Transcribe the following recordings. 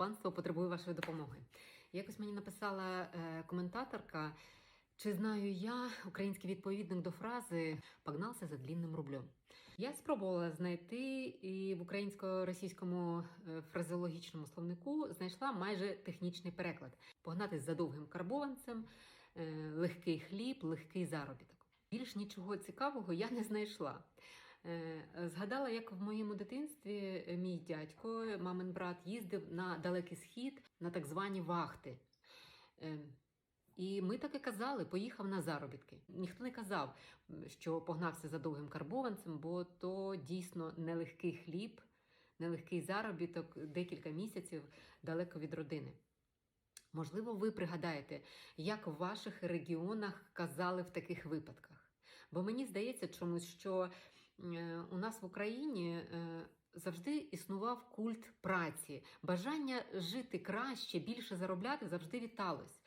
панство потребує вашої допомоги. Якось мені написала е, коментаторка, чи знаю я український відповідник до фрази погнався за длінним рублем. Я спробувала знайти і в українсько-російському е, фразеологічному словнику знайшла майже технічний переклад: погнатись за довгим карбованцем, е, легкий хліб, легкий заробіток. Більш нічого цікавого я не знайшла. Е, Згадала, як в моєму дитинстві е, мій дядько, мамин брат, їздив на далекий схід на так звані вахти. Е, І ми так і казали, поїхав на заробітки. Ніхто не казав, що погнався за довгим карбованцем, бо то дійсно нелегкий хліб, нелегкий заробіток, декілька місяців далеко від родини. Можливо, ви пригадаєте, як в ваших регіонах казали в таких випадках. Бо мені здається чомусь, що у нас в Україні е, завжди існував культ праці, бажання жити краще, більше заробляти завжди віталось.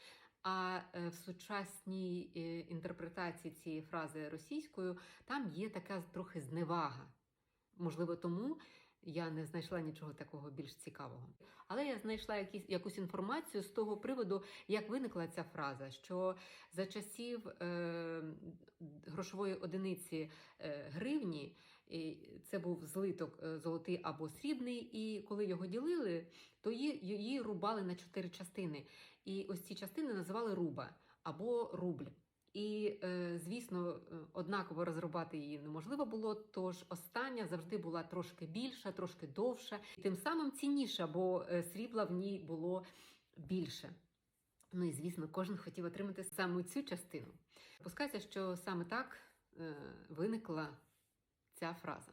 А е, в сучасній е, інтерпретації цієї фрази російською там є така трохи зневага. Можливо, тому я не знайшла нічого такого більш цікавого. Але я знайшла якісь, якусь інформацію з того приводу, як виникла ця фраза, що за часів е, грошової одиниці е, гривні і це був злиток е, золотий або срібний, і коли його ділили, то її, її рубали на чотири частини. І ось ці частини називали руба або рубль. І, е, звісно, однаково розрубати її неможливо було, тож остання завжди була трошки більша, трошки довша, і тим самим цінніша, бо е, срібла в ній було більше. Ну і звісно, кожен хотів отримати саме цю частину. Припускається, що саме так е, виникла ця фраза.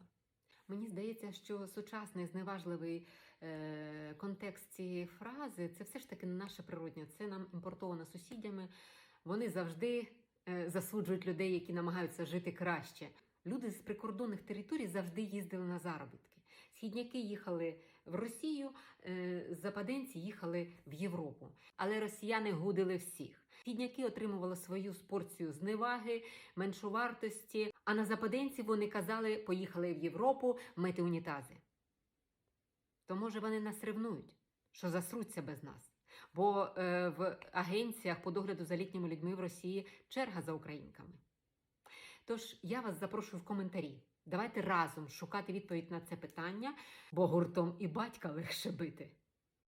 Мені здається, що сучасний зневажливий е, контекст цієї фрази це все ж таки не наше природнє, це нам імпортовано сусідями. Вони завжди засуджують людей, які намагаються жити краще. Люди з прикордонних територій завжди їздили на заробітки. Східняки їхали в Росію, е, западенці їхали в Європу. Але росіяни гудили всіх. Східняки отримували свою порцію зневаги, меншовартості, а на западенців вони казали, поїхали в Європу мити унітази. То може вони нас ревнують, що засруться без нас. Бо е, в агенціях по догляду за літніми людьми в Росії черга за українками. Тож я вас запрошую в коментарі. Давайте разом шукати відповідь на це питання, бо гуртом і батька легше бити.